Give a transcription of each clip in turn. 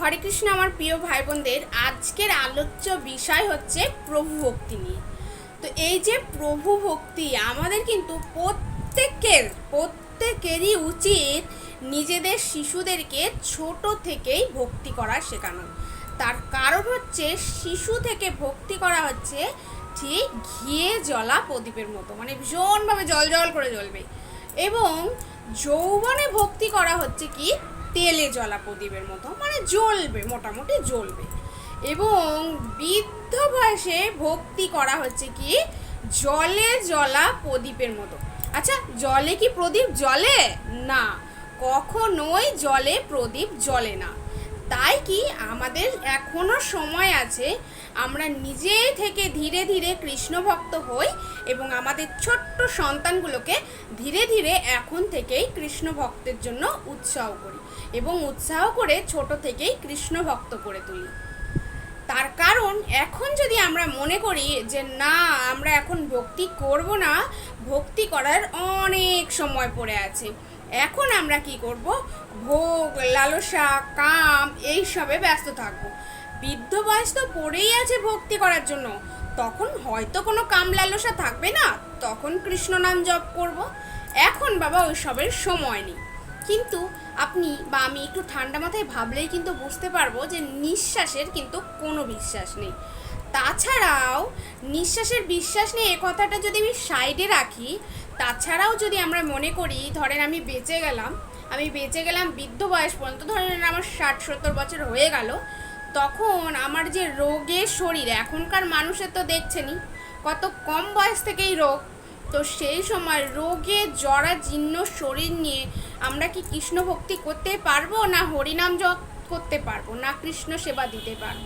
হরে কৃষ্ণ, আমার প্রিয় ভাই বোনদের আজকের আলোচ্য বিষয় হচ্ছে প্রভু ভক্তি নিয়ে। তো এই যে প্রভু ভক্তি, আমাদের কিন্তু প্রত্যেকের, প্রত্যেকেরই উচিত নিজেদের শিশুদেরকে ছোট থেকেই ভক্তি করা শেখানো। তার কারণ হচ্ছে শিশু থেকে ভক্তি করা হচ্ছে ঠিক ঘিয়ে জ্বলা প্রদীপের মতো মানে ভীষণভাবে জল জল করে জ্বলবে। এবং যৌবনে ভক্তি করা হচ্ছে কি তেলে জ্বলা প্রদীপের মতো মানে জ্বলবে, মোটামুটি জ্বলবে। এবং বৃদ্ধ বয়সে ভক্তি করা হচ্ছে কি, জলে জ্বলা প্রদীপের মতো। আচ্ছা জলে কি প্রদীপ জ্বলে? না, কখনোই জলে প্রদীপ জ্বলে না। তাই কি আমাদের এখনও সময় আছে, আমরা নিজে থেকে ধীরে ধীরে কৃষ্ণ ভক্ত হই এবং আমাদের ছোট্ট সন্তানগুলোকে ধীরে ধীরে এখন থেকেই কৃষ্ণ ভক্তের জন্য উৎসাহ করি এবং উৎসাহ করে ছোট থেকেই কৃষ্ণ ভক্ত করে তুলি। তার কারণ এখন যদি আমরা মনে করি যে না, আমরা এখন ভক্তি করব না, ভক্তি করার অনেক সময় পড়ে আছে। এখন আমরা কি করব? ভোগ লালসা কাম এইসবে ব্যস্ত থাকব। বৃদ্ধ বয়স তো পড়েই আছে ভক্তি করার জন্য। তখন হয়তো কোনো কাম লালসা থাকবে না। তখন কৃষ্ণ নাম জপ করব। এখন বাবা ওইসবের সময় নেই। কিন্তু আপনি বা আমি একটু ঠান্ডা মাথায় ভাবলেই কিন্তু বুঝতে পারব যে নিঃশ্বাসের কিন্তু কোনো বিশ্বাস নেই। তাছাড়াও নিঃশ্বাসের বিশ্বাস নেই এ কথাটা যদি আমি সাইডে রাখি তাছাড়াও যদি আমরা মনে করি, ধরেন আমি বেঁচে গেলাম, আমি বেঁচে গেলাম বৃদ্ধ বয়স পর্যন্ত, ধরেন আমার ষাট সত্তর বছর হয়ে গেল, তখন আমার যে রোগের শরীর, এখনকার মানুষের তো দেখছেনই, কত কম বয়স থেকেই রোগ, তো সেই সময় রোগে জরা জীর্ণ শরীর নিয়ে আমরা কি কৃষ্ণ ভক্তি করতে পারব, না হরিনাম জপ করতে পারব, না কৃষ্ণ সেবা দিতে পারব?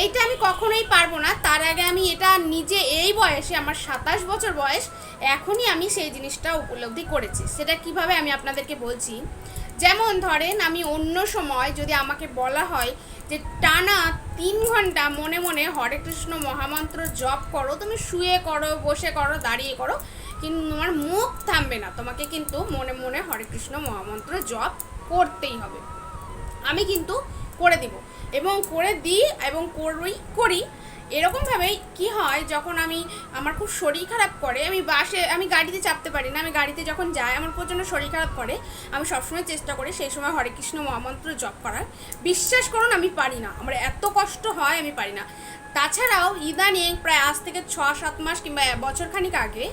এইটা কখনোই পারব না। তার আগে আমি এটা নিজে এই বয়সে, আমার সাতাশ বছর বয়স, এখনই আমি সেই জিনিসটা উপলব্ধি করেছি। সেটা কীভাবে আমি আপনাদেরকে বলছি? যেমন ধরেন, আমি অন্য সময় যদি আমাকে বলা হয় যে, টানা তিন ঘণ্টা মনে মনে হরে কৃষ্ণ মহামন্ত্র জপ করো, তুমি শুয়ে করো, বসে করো, দাঁড়িয়ে করো, কিন্তু তোমার মুখ থামবে না। তোমাকে কিন্তু মনে মনে হরে কৃষ্ণ মহামন্ত্র জপ করতেই হবে। আমি কিন্তু করে দিব। এবং করে দিই এবং করি করি। এরকমভাবেই কি হয়, যখন আমি, আমার খুব শরীর খারাপ করে, আমি বাসে, আমি গাড়িতে চাপতে পারি না, আমি গাড়িতে যখন যাই, আমার প্রচণ্ড শরীর খারাপ করে, আমি সবসময় চেষ্টা করি সেই সময় হরে কৃষ্ণ মহামন্ত্র জপ করার। বিশ্বাস করুন, আমি পারি না। আমার এত কষ্ট হয়, আমি পারি না। তাছাড়াও ইদানিং প্রায় আজ থেকে ছ সাত মাস কিংবা বছরখানিক আগে,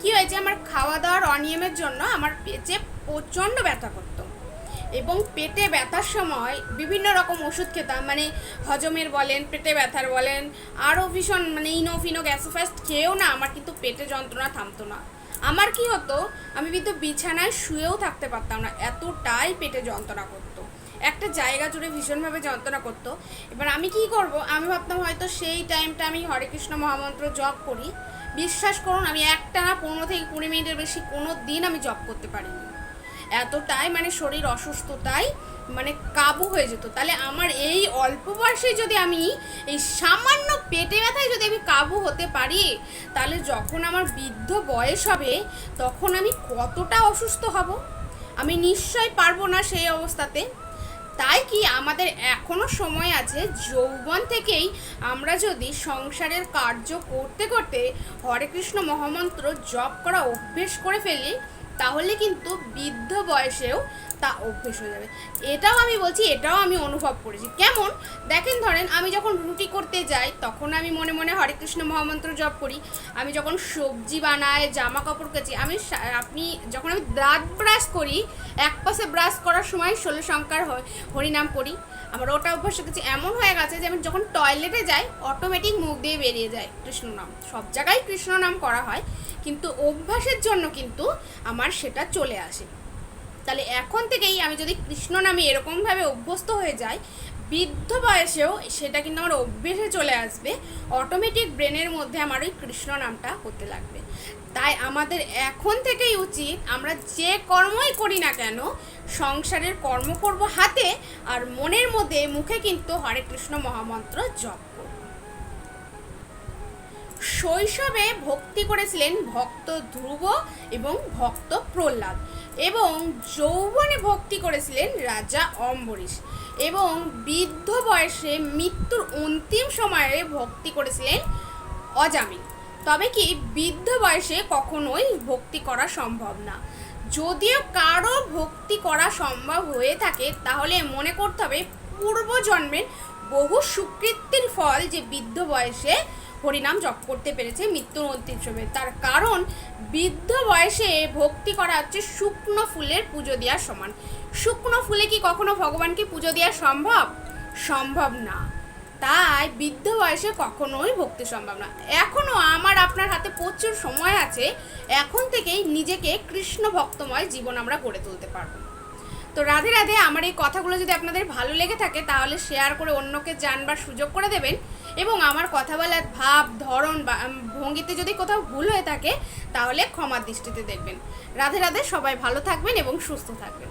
কি হয়েছে, আমার খাওয়া দাওয়ার অনিয়মের জন্য আমার পেটে প্রচণ্ড ব্যথা করতো এবং পেটে ব্যথার সময় বিভিন্ন রকম ওষুধ খেতাম। মানে হজমের বলেন, পেটে ব্যথার বলেন, আরও ভীষণ মানে ইনো ফিনো গ্যাসোফাস্ট খেয়েও না আমার কিন্তু পেটে যন্ত্রণা থামতো না। আমার কি হতো, আমি কিন্তু বিছানায় শুয়েও থাকতে পারতাম না, এতটাই পেটে যন্ত্রণা করতো। একটা জায়গা জুড়ে ভীষণভাবে যন্ত্রণা করতো। এবার আমি কি করব, আমি ভাবতাম হয়তো সেই টাইমটা আমি হরে কৃষ্ণ মহামন্ত্র জপ করি। বিশ্বাস করুন, আমি একটা না পনেরো থেকে কুড়ি মিনিটের বেশি কোনো দিন আমি জপ করতে পারিনি। এতটাই মানে শরীর অসুস্থতায় মানে কাবু হয়ে যেত। তাহলে আমার এই অল্প বয়সে যদি আমি এই সামান্য পেটে ব্যথায় যদি আমি কাবু হতে পারি, তাহলে যখন আমার বৃদ্ধ বয়স হবে, তখন আমি কতটা অসুস্থ হব? আমি নিশ্চয় পারব না সেই অবস্থাতে। তাই কি আমাদের এখনও সময় আছে, যৌবন থেকেই আমরা যদি সংসারের কার্য করতে করতে হরে কৃষ্ণ মহামন্ত্র জপ করা অভ্যেস করে ফেলি তাহলে কিন্তু বৃদ্ধ বয়সেও তা অভ্যেস হয়ে যাবে। এটাও আমি বলছি, এটাও আমি অনুভব করেছি। কেমন? দেখেন ধরেন, আমি যখন রুটি করতে যাই, তখন আমি মনে মনে হরে কৃষ্ণ মহামন্ত্র জপ করি। আমি যখন সবজি বানাই জামা কাপড় কাচি, আমি আপনি যখন আমি দাঁত ব্রাশ করি, এক পাশে ব্রাশ করার সময় ষোলো সংখ্যার হরিনাম করি। আমার ওটা অভ্যাস গেছে। এমন হয়ে গেছে যে আমি যখন টয়লেটে যাই অটোমেটিক মুখ দিয়ে বেরিয়ে যায় কৃষ্ণনাম। সব জায়গায় কৃষ্ণনাম করা হয়। কিন্তু অভ্যাসের জন্য কিন্তু আমার সেটা চলে আসে। তাহলে এখন থেকেই আমি যদি কৃষ্ণ নামে এরকমভাবে অভ্যস্ত হয়ে যাই, বৃদ্ধ বয়সেও সেটা কিন্তু আমার অভ্যেসে চলে আসবে অটোমেটিক ব্রেনের মধ্যে আমার ওই কৃষ্ণ নামটা হতে লাগবে। তাই আমাদের এখন থেকেই উচিত আমরা যে কর্মই করি না কেন, সংসারের কর্ম করব হাতে আর মনের মধ্যে মুখে কিন্তু হরে কৃষ্ণ মহামন্ত্র জপ। শৈশবে ভক্তি করেছিলেন ভক্ত ধ্রুব এবং ভক্ত প্রহ্লাদ এবং যৌবনে ভক্তি করেছিলেন রাজা অম্বরীশ এবং বৃদ্ধ বয়সে মৃত্যুর অন্তিম সময়ে ভক্তি করেছিলেন অজামিল। তবে কি বৃদ্ধ বয়সে কখনোই ভক্তি করা সম্ভব না। যদিও কারও ভক্তি করা সম্ভব হয়ে থাকে, তাহলে মনে করতে হবে পূর্বজন্মের বহু সুকৃতির ফল যে বৃদ্ধ বয়সে হরিনাম জপ করতে পেরেছে মৃত্যুর সময়ে তার কারণ, বৃদ্ধ বয়সে ভক্তি করা হচ্ছে শুকনো ফুলের পুজো দেওয়ার সমান। শুকনো ফুলে কি কখনো ভগবানকে পুজো দেওয়া সম্ভব? সম্ভব না। তাই বৃদ্ধ বয়সে কখনোই ভক্তি সম্ভব না। এখনও আমার আপনার হাতে প্রচুর সময় আছে। এখন থেকেই নিজেকে কৃষ্ণ ভক্তময় জীবন আমরা গড়ে তুলতে পারব। তো রাধে রাধে, আমার এই কথাগুলো যদি আপনাদের ভালো লেগে থাকে, তাহলে শেয়ার করে অন্যকে জানবার সুযোগ করে দেবেন। এবং আমার কথা বলার ভাব, ধরন বা ভঙ্গিতে যদি কোথাও ভুল হয়ে থাকে, তাহলে ক্ষমার দৃষ্টিতে দেখবেন। রাধে রাধে, সবাই ভালো থাকবেন এবং সুস্থ থাকবেন।